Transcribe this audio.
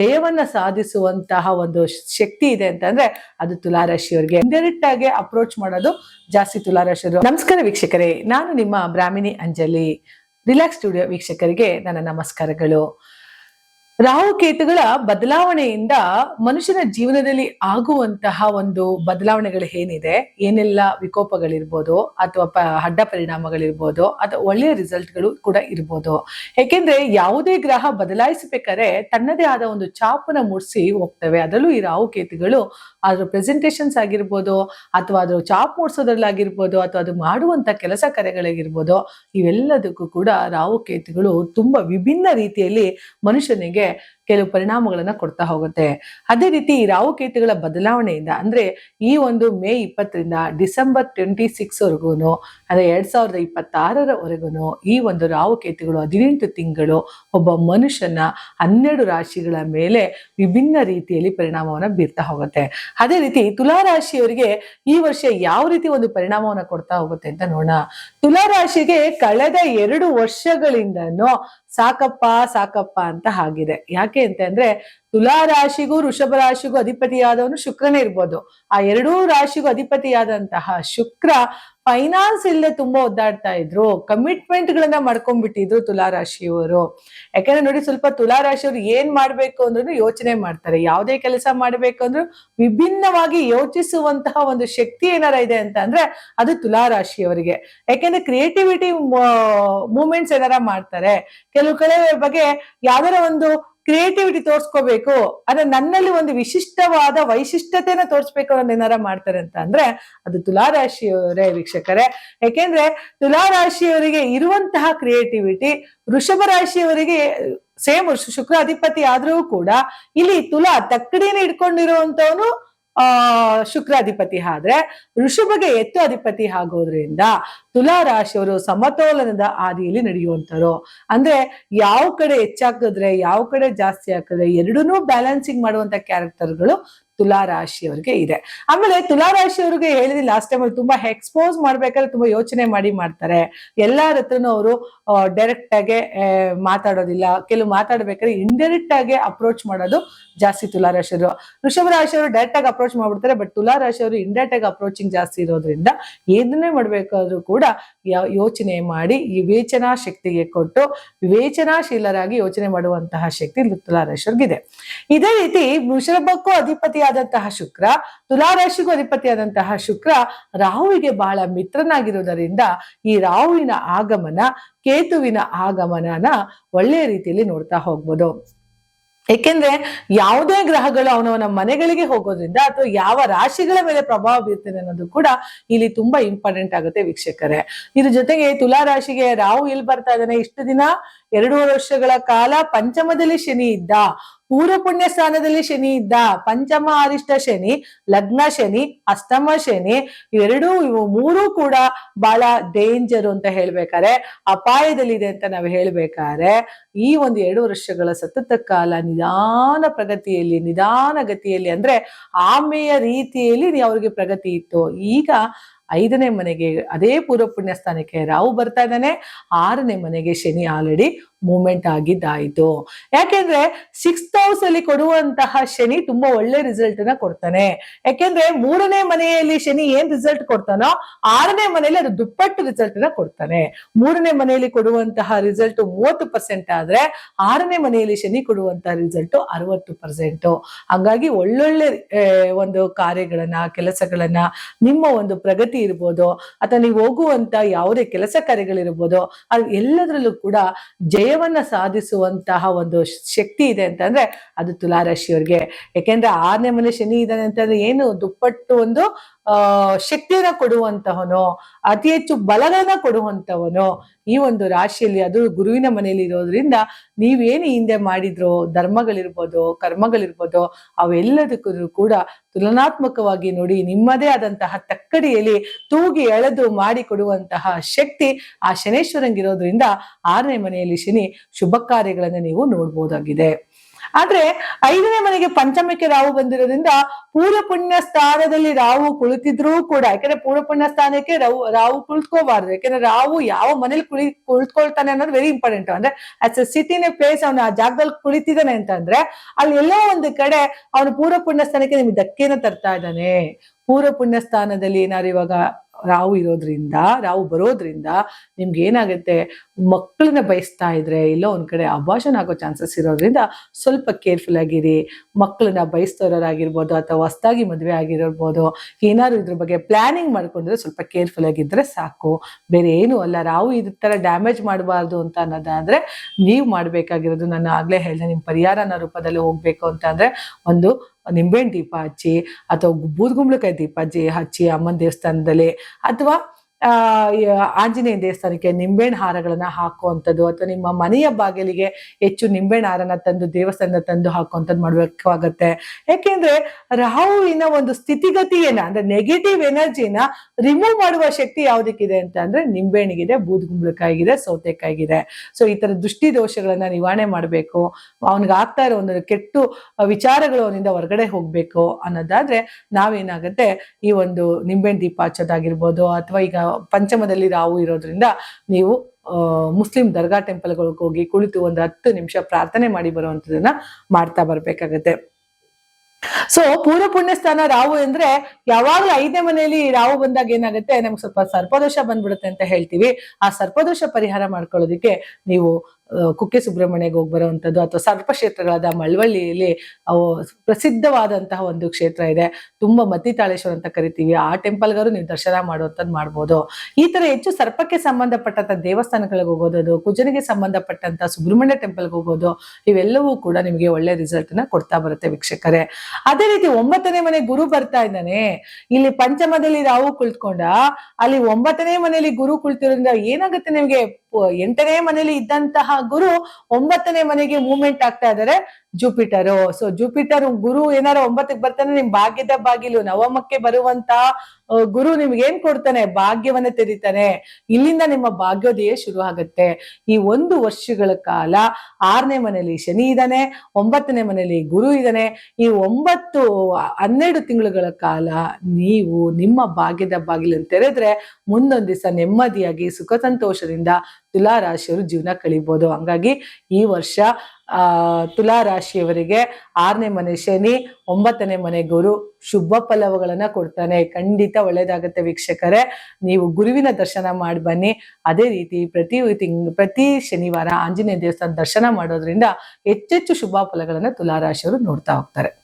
ಜಯವನ್ನ ಸಾಧಿಸುವಂತಹ ಒಂದು ಶಕ್ತಿ ಇದೆ ಅಂತಂದ್ರೆ ಅದು ತುಲಾರಾಶಿಯವರಿಗೆ. ಇಂಡೈರೆಕ್ಟ್ ಆಗಿ ಅಪ್ರೋಚ್ ಮಾಡೋದು ಜಾಸ್ತಿ ತುಲಾರಾಶಿಯವರು. ನಮಸ್ಕಾರ ವೀಕ್ಷಕರೇ, ನಾನು ನಿಮ್ಮ ಬ್ರಾಹ್ಮಿಣಿ ಅಂಜಲಿ. ರಿಲ್ಯಾಕ್ಸ್ ಸ್ಟುಡಿಯೋ ವೀಕ್ಷಕರಿಗೆ ನನ್ನ ನಮಸ್ಕಾರಗಳು. ರಾಹುಕೇತುಗಳ ಬದಲಾವಣೆಯಿಂದ ಮನುಷ್ಯನ ಜೀವನದಲ್ಲಿ ಆಗುವಂತಹ ಒಂದು ಬದಲಾವಣೆಗಳು ಏನಿದೆ? ಏನೆಲ್ಲ ವಿಕೋಪಗಳಿರ್ಬೋದು ಅಥವಾ ಪ, ಅಡ್ಡ ಪರಿಣಾಮಗಳಿರ್ಬೋದು ಅಥವಾ ಒಳ್ಳೆಯ ರಿಸಲ್ಟ್ಗಳು ಕೂಡ ಇರ್ಬೋದು. ಯಾಕೆಂದ್ರೆ ಯಾವುದೇ ಗ್ರಹ ಬದಲಾಯಿಸಬೇಕಾದ್ರೆ ತನ್ನದೇ ಆದ ಒಂದು ಚಾಪನ ಮೂಡಿಸಿ ಹೋಗ್ತವೆ. ಅದರಲ್ಲೂ ಈ ರಾಹುಕೇತುಗಳು ಅದರ ಪ್ರೆಸೆಂಟೇಷನ್ಸ್ ಆಗಿರ್ಬೋದು ಅಥವಾ ಅದರ ಚಾಪ್ ಮೂಡಿಸೋದ್ರಲ್ಲಾಗಿರ್ಬೋದು ಅಥವಾ ಅದು ಮಾಡುವಂತ ಕೆಲಸ ಕಾರ್ಯಗಳಾಗಿರ್ಬೋದು, ಇವೆಲ್ಲದಕ್ಕೂ ಕೂಡ ರಾಹುಕೇತುಗಳು ತುಂಬಾ ವಿಭಿನ್ನ ರೀತಿಯಲ್ಲಿ ಮನುಷ್ಯನಿಗೆ perché ಕೆಲವು ಪರಿಣಾಮಗಳನ್ನ ಕೊಡ್ತಾ ಹೋಗುತ್ತೆ. ಅದೇ ರೀತಿ ಈ ರಾಹುಕೇತುಗಳ ಬದಲಾವಣೆಯಿಂದ ಅಂದ್ರೆ ಈ ಒಂದು ಮೇ ಇಪ್ಪತ್ತರಿಂದ ಡಿಸೆಂಬರ್ ಟ್ವೆಂಟಿ ಸಿಕ್ಸ್ ವರ್ಗೂನು ಅಂದ್ರೆ ಎರಡ್ ಸಾವಿರದ ಇಪ್ಪತ್ತಾರರವರೆಗೂ ಈ ಒಂದು ರಾಹುಕೇತುಗಳು ಹದಿನೆಂಟು ತಿಂಗಳು ಒಬ್ಬ ಮನುಷ್ಯನ ಹನ್ನೆರಡು ರಾಶಿಗಳ ಮೇಲೆ ವಿಭಿನ್ನ ರೀತಿಯಲ್ಲಿ ಪರಿಣಾಮವನ್ನ ಬೀರ್ತಾ ಹೋಗುತ್ತೆ. ಅದೇ ರೀತಿ ತುಲಾ ರಾಶಿಯವರಿಗೆ ಈ ವರ್ಷ ಯಾವ ರೀತಿ ಒಂದು ಪರಿಣಾಮವನ್ನ ಕೊಡ್ತಾ ಹೋಗುತ್ತೆ ಅಂತ ನೋಡೋಣ. ತುಲಾ ರಾಶಿಗೆ ಕಳೆದ ಎರಡು ವರ್ಷಗಳಿಂದನೂ ಸಾಕಪ್ಪ ಸಾಕಪ್ಪ ಅಂತ ಆಗಿದೆ. ಯಾಕೆ ಅಂತ ಅಂದ್ರೆ ತುಲಾ ರಾಶಿಗೂ ವೃಷಭ ರಾಶಿಗೂ ಅಧಿಪತಿಯಾದವನು ಶುಕ್ರನೇ ಇರ್ಬೋದು. ಆ ಎರಡೂ ರಾಶಿಗೂ ಅಧಿಪತಿಯಾದಂತಹ ಶುಕ್ರ ಫೈನಾನ್ಸ್ ಇಲ್ಲದೆ ತುಂಬಾ ಒದ್ದಾಡ್ತಾ ಇದ್ರು ಕಮಿಟ್ಮೆಂಟ್ ಗಳನ್ನ ಮಾಡ್ಕೊಂಡ್ಬಿಟ್ಟಿದ್ರು ತುಲಾ ರಾಶಿಯವರು ಯಾಕಂದ್ರೆ ನೋಡಿ ಸ್ವಲ್ಪ ತುಲಾ ರಾಶಿಯವರು ಏನ್ ಮಾಡ್ಬೇಕು ಅಂದ್ರೂ ಯೋಚನೆ ಮಾಡ್ತಾರೆ. ಯಾವುದೇ ಕೆಲಸ ಮಾಡ್ಬೇಕು ಅಂದ್ರೂ ವಿಭಿನ್ನವಾಗಿ ಯೋಚಿಸುವಂತಹ ಒಂದು ಶಕ್ತಿ ಏನಾರ ಇದೆ ಅಂತ ಅಂದ್ರೆ ಅದು ತುಲಾ ರಾಶಿಯವರಿಗೆ ಯಾಕೆಂದ್ರೆ ಕ್ರಿಯೇಟಿವಿಟಿ ಮೂಮೆಂಟ್ಸ್ ಏನಾರ ಮಾಡ್ತಾರೆ. ಕೆಲವು ಕಡೆ ಬಗ್ಗೆ ಯಾವ್ದಾರ ಒಂದು ಕ್ರಿಯೇಟಿವಿಟಿ ತೋರ್ಸ್ಕೋಬೇಕು ಅಂದ್ರೆ ನನ್ನಲ್ಲಿ ಒಂದು ವಿಶಿಷ್ಟವಾದ ವೈಶಿಷ್ಟ್ಯತೆನ ತೋರ್ಸ್ಬೇಕು ಅನ್ನೋದು ಏನಾರ ಮಾಡ್ತಾರೆ ಅಂತ ಅಂದ್ರೆ ಅದು ತುಲಾರಾಶಿಯವರೇ ವೀಕ್ಷಕರೇ. ಯಾಕೆಂದ್ರೆ ತುಲಾರಾಶಿಯವರಿಗೆ ಇರುವಂತಹ ಕ್ರಿಯೇಟಿವಿಟಿ ವೃಷಭ ರಾಶಿಯವರಿಗೆ ಸೇಮ್ ಶುಕ್ರ ಅಧಿಪತಿ ಆದ್ರೂ ಕೂಡ ಇಲ್ಲಿ ತುಲಾ ತಕ್ಕಡಿನ ಇಟ್ಕೊಂಡಿರುವಂತವನು ಆ, ಶುಕ್ರಾಧಿಪತಿ ಆದ್ರೆ ಋಷಭಗೆ ಎತ್ತು ಅಧಿಪತಿ ಆಗೋದ್ರಿಂದ ತುಲಾ ರಾಶಿಯವರು ಸಮತೋಲನದ ಹಾದಿಯಲ್ಲಿ ನಡೆಯುವಂತರು. ಅಂದ್ರೆ ಯಾವ ಕಡೆ ಹೆಚ್ಚಾಕಿದ್ರೆ ಯಾವ ಕಡೆ ಜಾಸ್ತಿ ಹಾಕಿದ್ರೆ ಎರಡನ್ನೂ ಬ್ಯಾಲೆನ್ಸಿಂಗ್ ಮಾಡುವಂತ ಕ್ಯಾರೆಕ್ಟರ್ಗಳು ತುಲಾ ರಾಶಿಯವರಿಗೆ ಇದೆ. ಆಮೇಲೆ ತುಲಾ ರಾಶಿಯವರಿಗೆ ಹೇಳಿದ್ವಿ ಲಾಸ್ಟ್ ಟೈಮ್ ತುಂಬಾ ಎಕ್ಸ್ಪೋಸ್ ಮಾಡ್ಬೇಕಾದ್ರೆ ತುಂಬಾ ಯೋಚನೆ ಮಾಡಿ ಮಾಡ್ತಾರೆ. ಎಲ್ಲಾರ ಹತ್ರನೂ ಅವರು ಡೈರೆಕ್ಟ್ ಆಗಿ ಮಾತಾಡೋದಿಲ್ಲ. ಕೆಲವು ಮಾತಾಡ್ಬೇಕಾದ್ರೆ ಇಂಡೈರೆಕ್ಟ್ ಆಗಿ ಅಪ್ರೋಚ್ ಮಾಡೋದು ಜಾಸ್ತಿ ತುಲಾ ಋಷಭ ವೃಷಭ ರಾಶಿಯವರು ಡೈರೆಕ್ಟ್ ಆಗಿ ಅಪ್ರೋಚ್ ಮಾಡ್ಬಿಡ್ತಾರೆ ಬಟ್ ತುಲಾ ರಾಶಿಯವರು ಇಂಡೈರೆಕ್ಟ್ ಆಗಿ ಅಪ್ರೋಚಿಂಗ್ ಜಾಸ್ತಿ ಇರೋದ್ರಿಂದ ಏನನ್ನೇ ಮಾಡ್ಬೇಕಾದ್ರೂ ಕೂಡ ಯೋಚನೆ ಮಾಡಿ ವಿವೇಚನಾ ಶಕ್ತಿಗೆ ಕೊಟ್ಟು ವಿವೇಚನಾಶೀಲರಾಗಿ ಯೋಚನೆ ಮಾಡುವಂತಹ ಶಕ್ತಿ ತುಲಾ ಇದೆ ಇದೇ ರೀತಿ ವೃಷಭಕ್ಕೂ ಅಧಿಪತಿಯಾದಂತಹ ಶುಕ್ರ, ತುಲಾರಾಶಿಗೂ ಅಧಿಪತಿಯಾದಂತಹ ಶುಕ್ರ ರಾಹುವಿಗೆ ಬಹಳ ಮಿತ್ರನಾಗಿರುವುದರಿಂದ ಈ ರಾಹುವಿನ ಆಗಮನ ಕೇತುವಿನ ಆಗಮನನ ಒಳ್ಳೆಯ ರೀತಿಯಲ್ಲಿ ನೋಡ್ತಾ ಹೋಗ್ಬೋದು. ಏಕೆಂದ್ರೆ ಯಾವುದೇ ಗ್ರಹಗಳು ಅವನವನ ಮನೆಗಳಿಗೆ ಹೋಗೋದ್ರಿಂದ ಅಥವಾ ಯಾವ ರಾಶಿಗಳ ಮೇಲೆ ಪ್ರಭಾವ ಬೀರ್ತದೆ ಅನ್ನೋದು ಕೂಡ ಇಲ್ಲಿ ತುಂಬಾ ಇಂಪಾರ್ಟೆಂಟ್ ಆಗುತ್ತೆ ವೀಕ್ಷಕರೇ. ಇದ್ರ ಜೊತೆಗೆ ತುಲಾ ರಾಶಿಗೆ ರಾಹು ಇಲ್ಲಿ ಬರ್ತಾ ಇದ್ದಾನೆ? ಇಷ್ಟು ದಿನ, ಎರಡೂವರೆ ವರ್ಷಗಳ ಕಾಲ ಪಂಚಮದಲ್ಲಿ ಶನಿ ಇದ್ದ. ಪೂರ್ವ ಪುಣ್ಯ ಸ್ಥಾನದಲ್ಲಿ ಶನಿ ಇದ್ದ, ಪಂಚಮ ಅರಿಷ್ಟ ಶನಿ, ಲಗ್ನ ಶನಿ, ಅಷ್ಟಮ ಶನಿ, ಇವೆರಡೂ ಇವು ಮೂರೂ ಕೂಡ ಬಹಳ ಡೇಂಜರ್ ಅಂತ ಹೇಳ್ಬೇಕಾರೆ ಅಪಾಯದಲ್ಲಿದೆ ಅಂತ ನಾವು ಹೇಳ್ಬೇಕಾದ್ರೆ, ಈ ಒಂದು ಎರಡು ವರ್ಷಗಳ ಸತತ ಕಾಲ ನಿಧಾನ ಪ್ರಗತಿಯಲ್ಲಿ, ನಿಧಾನ ಗತಿಯಲ್ಲಿ ಅಂದ್ರೆ ಆಮೆಯ ರೀತಿಯಲ್ಲಿ ಅವ್ರಿಗೆ ಪ್ರಗತಿ ಇತ್ತು. ಈಗ ಐದನೇ ಮನೆಗೆ, ಅದೇ ಪೂರ್ವ ಪುಣ್ಯ ಸ್ಥಾನಕ್ಕೆ ರಾಹು ಬರ್ತಾ ಇದ್ದಾನೆ, ಆರನೇ ಮನೆಗೆ ಶನಿ ಆಲ್ರೆಡಿ ಮೂವ್ಮೆಂಟ್ ಆಗಿದ್ದಾಯಿತು. ಯಾಕೆಂದ್ರೆ ಸಿಕ್ಸ್ತ್ ಹೌಸ್ ಅಲ್ಲಿ ಕೊಡುವಂತಹ ಶನಿ ತುಂಬಾ ಒಳ್ಳೆ ರಿಸಲ್ಟ್ನ ಕೊಡ್ತಾನೆ. ಯಾಕೆಂದ್ರೆ ಮೂರನೇ ಮನೆಯಲ್ಲಿ ಶನಿ ಏನ್ ರಿಸಲ್ಟ್ ಕೊಡ್ತಾನೋ ಆರನೇ ಮನೆಯಲ್ಲಿ ಅದು ದುಪ್ಪಟ್ಟು ರಿಸಲ್ಟ್ನ ಕೊಡ್ತಾನೆ. ಮೂರನೇ ಮನೆಯಲ್ಲಿ ಕೊಡುವಂತಹ ರಿಸಲ್ಟ್ ಮೂವತ್ತು ಪರ್ಸೆಂಟ್ ಆದ್ರೆ ಆರನೇ ಮನೆಯಲ್ಲಿ ಶನಿ ಕೊಡುವಂತಹ ರಿಸಲ್ಟ್ ಅರವತ್ತು ಪರ್ಸೆಂಟ್ ಹಂಗಾಗಿ ಒಳ್ಳೊಳ್ಳೆ ಒಂದು ಕಾರ್ಯಗಳನ್ನ, ಕೆಲಸಗಳನ್ನ, ನಿಮ್ಮ ಒಂದು ಪ್ರಗತಿ ಇರ್ಬೋದು, ಅಥವಾ ನೀವು ಹೋಗುವಂತ ಯಾವುದೇ ಕೆಲಸ ಕಾರ್ಯಗಳಿರ್ಬೋದು, ಅದು ಎಲ್ಲದರಲ್ಲೂ ಕೂಡ ಜಯವನ್ನ ಸಾಧಿಸುವಂತಹ ಒಂದು ಶಕ್ತಿ ಇದೆ ಅಂತಂದ್ರೆ ಅದು ತುಲಾರಾಶಿಯವ್ರಿಗೆ. ಯಾಕೆಂದ್ರೆ ಆರನೇ ಮನೆ ಶನಿ ಇದ್ದಾನೆ ಅಂತಂದ್ರೆ ಏನು ದುಪ್ಪಟ್ಟು ಒಂದು ಶಕ್ತಿಯನ್ನ ಕೊಡುವಂತಹವನು, ಅತಿ ಹೆಚ್ಚು ಬಲಗಳನ್ನ ಕೊಡುವಂತವನು ಈ ಒಂದು ರಾಶಿಯಲ್ಲಿ ಅದು ಗುರುವಿನ ಮನೆಯಲ್ಲಿ ಇರೋದ್ರಿಂದ ನೀವೇನು ಹಿಂದೆ ಮಾಡಿದ್ರೋ, ಧರ್ಮಗಳಿರ್ಬೋದು, ಕರ್ಮಗಳಿರ್ಬೋದು, ಅವೆಲ್ಲದಕ್ಕೂ ಕೂಡ ತುಲನಾತ್ಮಕವಾಗಿ ನೋಡಿ ನಿಮ್ಮದೇ ಆದಂತಹ ತಕ್ಕಡಿಯಲ್ಲಿ ತೂಗಿ ಎಳೆದು ಮಾಡಿ ಕೊಡುವಂತಹ ಶಕ್ತಿ ಆ ಶನೇಶ್ವರಂಗಿರೋದ್ರಿಂದ ಆರನೇ ಮನೆಯಲ್ಲಿ ಶನಿ ಶುಭ ಕಾರ್ಯಗಳನ್ನು ನೀವು ನೋಡ್ಬೋದಾಗಿದೆ. ಆದ್ರೆ ಐದನೇ ಮನೆಗೆ ಪಂಚಮಕ್ಕೆ ರಾಹು ಬಂದಿರೋದ್ರಿಂದ ಪೂರ್ವ ಪುಣ್ಯ ಸ್ಥಾನದಲ್ಲಿ ರಾಹು ಕುಳಿತಿದ್ರೂ ಕೂಡ, ಯಾಕಂದ್ರೆ ಪೂರ್ವ ಪುಣ್ಯ ಸ್ಥಾನಕ್ಕೆ ರಾಹು ರಾಹು ಕುಳಿತುಕೋಬಾರ್ದು, ಯಾಕಂದ್ರೆ ರಾಹು ಯಾವ ಮನೇಲಿ ಕುಳಿ, ಕುಳಿತ್ಕೊಳ್ತಾನೆ ಅನ್ನೋದು ವೆರಿ ಇಂಪಾರ್ಟೆಂಟ್ ಅಂದ್ರೆ ಆಸ್ ಎ ಸಿಟಿನ ಪ್ಲೇಸ್ ಅವನು ಆ ಜಾಗದಲ್ಲಿ ಕುಳಿತಿದ್ದಾನೆ ಅಂತಂದ್ರೆ ಅಲ್ಲಿ ಎಲ್ಲೋ ಒಂದು ಕಡೆ ಅವನು ಪೂರ್ವ ಪುಣ್ಯ ಸ್ಥಾನಕ್ಕೆ ನಿಮ್ಗೆ ಧಕ್ಕೆನ ತರ್ತಾ ಇದ್ದಾನೆ. ಪೂರ್ವ ಪುಣ್ಯ ಸ್ಥಾನದಲ್ಲಿ ಏನಾದ್ರು ಇವಾಗ ರಾವು ಇರೋದ್ರಿಂದ ರಾವು ಬರೋದ್ರಿಂದ ನಿಮ್ಗೆ ಏನಾಗುತ್ತೆ? ಮಕ್ಕಳನ್ನ ಬಯಸ್ತಾ ಇದ್ರೆ ಇಲ್ಲ ಒಂದ್ ಕಡೆ ಅಭಾಷಣ ಆಗೋ ಚಾನ್ಸಸ್ ಇರೋದ್ರಿಂದ ಸ್ವಲ್ಪ ಕೇರ್ಫುಲ್ ಆಗಿರಿ. ಮಕ್ಕಳನ್ನ ಬಯಸ್ತೋರಾಗಿರ್ಬೋದು ಅಥವಾ ಹೊಸ್ದಾಗಿ ಮದುವೆ ಆಗಿರ್ಬೋದು ಏನಾದ್ರು ಇದ್ರ ಬಗ್ಗೆ ಪ್ಲಾನಿಂಗ್ ಮಾಡ್ಕೊಂಡ್ರೆ ಸ್ವಲ್ಪ ಕೇರ್ಫುಲ್ ಆಗಿದ್ರೆ ಸಾಕು. ಬೇರೆ ಏನು ಅಲ್ಲ. ನಾವು ಇದ್ರ ತರ ಡ್ಯಾಮೇಜ್ ಮಾಡಬಾರ್ದು ಅಂತ ಅನ್ನೋದಾದ್ರೆ ನೀವು ಮಾಡ್ಬೇಕಾಗಿರೋದು. ನಾನು ಆಗ್ಲೇ ಹೇಳಿದೆ, ನಿಮ್ ಪರಿಹಾರನ ರೂಪದಲ್ಲಿ ಹೋಗ್ಬೇಕು ಅಂತ ಅಂದ್ರೆ ಒಂದು ನಿಂಬೆಹಣ್ಣು ದೀಪ ಹಚ್ಚಿ ಅಥವಾ ಬೂದ್ಗುಂಬಳಕಾಯಿ ದೀಪ ಹಚ್ಚಿ ಹಚ್ಚಿ ಅಮ್ಮನ ದೇವಸ್ಥಾನದಲ್ಲಿ ಅಥವಾ ಆಂಜನೇಯ ದೇವಸ್ಥಾನಕ್ಕೆ ನಿಂಬೆಹಣ್ಣು ಹಾರಗಳನ್ನ ಹಾಕುವಂಥದ್ದು ಅಥವಾ ನಿಮ್ಮ ಮನೆಯ ಬಾಗಿಲಿಗೆ ಹೆಚ್ಚು ನಿಂಬೆಹಣ್ಣು ಹಾರನ ತಂದು ದೇವಸ್ಥಾನ ತಂದು ಹಾಕುವಂಥದ್ದು ಮಾಡ್ಬೇಕಾಗತ್ತೆ. ಯಾಕೆಂದ್ರೆ ರಾಹುವಿನ ಒಂದು ಸ್ಥಿತಿಗತಿಯನ್ನ, ಅಂದ್ರೆ ನೆಗೆಟಿವ್ ಎನರ್ಜಿನ ರಿಮೂವ್ ಮಾಡುವ ಶಕ್ತಿ ಯಾವ್ದಕ್ಕಿದೆ ಅಂತ ಅಂದ್ರೆ ನಿಂಬೆಹಣ್ಣಿಗಿದೆ, ಬೂದ್ಗುಂಬಳಕಾಯಿಗಿದೆ, ಸೌತೆಕಾಯಿಗಿದೆ. ಸೊ ಈ ತರ ದೃಷ್ಟಿ ದೋಷಗಳನ್ನ ನಿವಾರಣೆ ಮಾಡಬೇಕು. ಅವನಿಗೆ ಆಗ್ತಾ ಇರೋ ಒಂದು ಕೆಟ್ಟು ವಿಚಾರಗಳು ಅವನಿಂದ ಹೊರಗಡೆ ಹೋಗ್ಬೇಕು ಅನ್ನೋದಾದ್ರೆ ನಾವೇನಾಗುತ್ತೆ, ಈ ಒಂದು ನಿಂಬೆಹಣ್ಣು ದೀಪ ಹಚ್ಚೋದಾಗಿರ್ಬೋದು ಅಥವಾ ಈಗ ಪಂಚಮದಲ್ಲಿ ರಾವು ಇರೋದ್ರಿಂದ ನೀವು ಮುಸ್ಲಿಂ ದರ್ಗಾ ಟೆಂಪಲ್ಗಳಿಗೆ ಹೋಗಿ ಕುಳಿತು ಒಂದು ಹತ್ತು ನಿಮಿಷ ಪ್ರಾರ್ಥನೆ ಮಾಡಿ ಬರುವಂತದನ್ನ ಮಾಡ್ತಾ ಬರ್ಬೇಕಾಗತ್ತೆ. ಸೊ ಪೂರ್ವ ಪುಣ್ಯ ಸ್ಥಾನ ರಾಹು ಅಂದ್ರೆ ಯಾವಾಗ್ಲೂ ಐದನೇ ಮನೆಯಲ್ಲಿ ರಾವು ಬಂದಾಗ ಏನಾಗುತ್ತೆ, ನಮ್ಗೆ ಸ್ವಲ್ಪ ಸರ್ಪದೋಷ ಬಂದ್ಬಿಡುತ್ತೆ ಅಂತ ಹೇಳ್ತೀವಿ. ಆ ಸರ್ಪದೋಷ ಪರಿಹಾರ ಮಾಡ್ಕೊಳ್ಳೋದಿಕ್ಕೆ ನೀವು ಕುಕ್ಕೆ ಸುಬ್ರಹ್ಮಣ್ಯಗೆ ಹೋಗಿ ಬರುವಂಥದ್ದು ಅಥವಾ ಸರ್ಪ ಕ್ಷೇತ್ರಗಳಾದ ಮಳವಳ್ಳಿಯಲ್ಲಿ ಅವು ಪ್ರಸಿದ್ಧವಾದಂತಹ ಒಂದು ಕ್ಷೇತ್ರ ಇದೆ. ತುಂಬಾ ಮತ್ತಿತಾಳೇಶ್ವರ ಅಂತ ಕರಿತೀವಿ. ಆ ಟೆಂಪಲ್ಗಾರು ನೀವು ದರ್ಶನ ಮಾಡುವಂಥದ್ದು ಮಾಡ್ಬೋದು. ಈ ತರ ಹೆಚ್ಚು ಸರ್ಪಕ್ಕೆ ಸಂಬಂಧಪಟ್ಟಂತ ದೇವಸ್ಥಾನಗಳಿಗೆ ಹೋಗೋದು, ಕುಜನಿಗೆ ಸಂಬಂಧಪಟ್ಟಂತ ಸುಬ್ರಹ್ಮಣ್ಯ ಟೆಂಪಲ್ಗೆ ಹೋಗೋದು, ಇವೆಲ್ಲವೂ ಕೂಡ ನಿಮಗೆ ಒಳ್ಳೆ ರಿಸಲ್ಟ್ನ ಕೊಡ್ತಾ ಬರುತ್ತೆ ವೀಕ್ಷಕರೇ. ಅದೇ ರೀತಿ ಒಂಬತ್ತನೇ ಮನೆ ಗುರು ಬರ್ತಾ ಇದ್ದಾನೆ. ಇಲ್ಲಿ ಪಂಚಮದಲ್ಲಿ ರಾಹು ಕುಳಿತ್ಕೊಂಡ. ಅಲ್ಲಿ ಒಂಬತ್ತನೇ ಮನೆಯಲ್ಲಿ ಗುರು ಕುಳಿತಿರೋದ್ರಿಂದ ಏನಾಗುತ್ತೆ ನಿಮಗೆ? ಎಂಟನೇ ಮನೆಯಲ್ಲಿ ಇದ್ದಂತಹ ಗುರು ಒಂಬತ್ತನೇ ಮನೆಗೆ ಮೂವ್ಮೆಂಟ್ ಆಗ್ತಾ ಇದಾರೆ ಜುಪಿಟರು. ಸೊ ಜೂಪಿಟರ್ ಗುರು ಏನಾರ ಒಂಬತ್ತಕ್ಕೆ ಬರ್ತಾನೆ, ನಿಮ್ ಭಾಗ್ಯದ ಬಾಗಿಲು, ನವಮಕ್ಕೆ ಬರುವಂತ ಗುರು ನಿಮ್ಗೆ ಏನ್ ಕೊಡ್ತಾನೆ? ಭಾಗ್ಯವನ್ನ ತೆರೀತಾನೆ. ಇಲ್ಲಿಂದ ನಿಮ್ಮ ಭಾಗ್ಯೋದಯ ಶುರು ಆಗುತ್ತೆ ಈ ಒಂದು ವರ್ಷಗಳ ಕಾಲ ಆರನೇ ಮನೆಯಲ್ಲಿ ಶನಿ ಇದ್ದಾನೆ ಒಂಬತ್ತನೇ ಮನೆಯಲ್ಲಿ ಗುರು ಇದ್ದಾನೆ ಈ ಒಂಬತ್ತು ಹನ್ನೆರಡು ತಿಂಗಳುಗಳ ಕಾಲ ನೀವು ನಿಮ್ಮ ಭಾಗ್ಯದ ಬಾಗಿಲನ್ನು ತೆರೆದ್ರೆ ಮುಂದೊಂದು ದಿವಸ ನೆಮ್ಮದಿಯಾಗಿ ಸುಖ ಸಂತೋಷದಿಂದ ತುಲಾ ರಾಶಿಯವರು ಜೀವನ ಕಳಿಬಹುದು ಹಂಗಾಗಿ ಈ ವರ್ಷ ತುಲಾ ರಾಶಿಯವರಿಗೆ ಆರನೇ ಮನೆ ಶನಿ, ಒಂಬತ್ತನೇ ಮನೆ ಗುರು ಶುಭ ಫಲವುಗಳನ್ನ ಕೊಡ್ತಾನೆ. ಖಂಡಿತ ಒಳ್ಳೇದಾಗತ್ತೆ ವೀಕ್ಷಕರೇ. ನೀವು ಗುರುವಿನ ದರ್ಶನ ಮಾಡಿ ಬನ್ನಿ. ಅದೇ ರೀತಿ ಪ್ರತಿ ತಿಂಗ್ ಪ್ರತಿ ಶನಿವಾರ ಆಂಜನೇಯ ದೇವಸ್ಥಾನ ದರ್ಶನ ಮಾಡೋದ್ರಿಂದ ಹೆಚ್ಚೆಚ್ಚು ಶುಭ ಫಲಗಳನ್ನ ತುಲಾ ರಾಶಿಯವರು ನೋಡ್ತಾ ಹೋಗ್ತಾರೆ.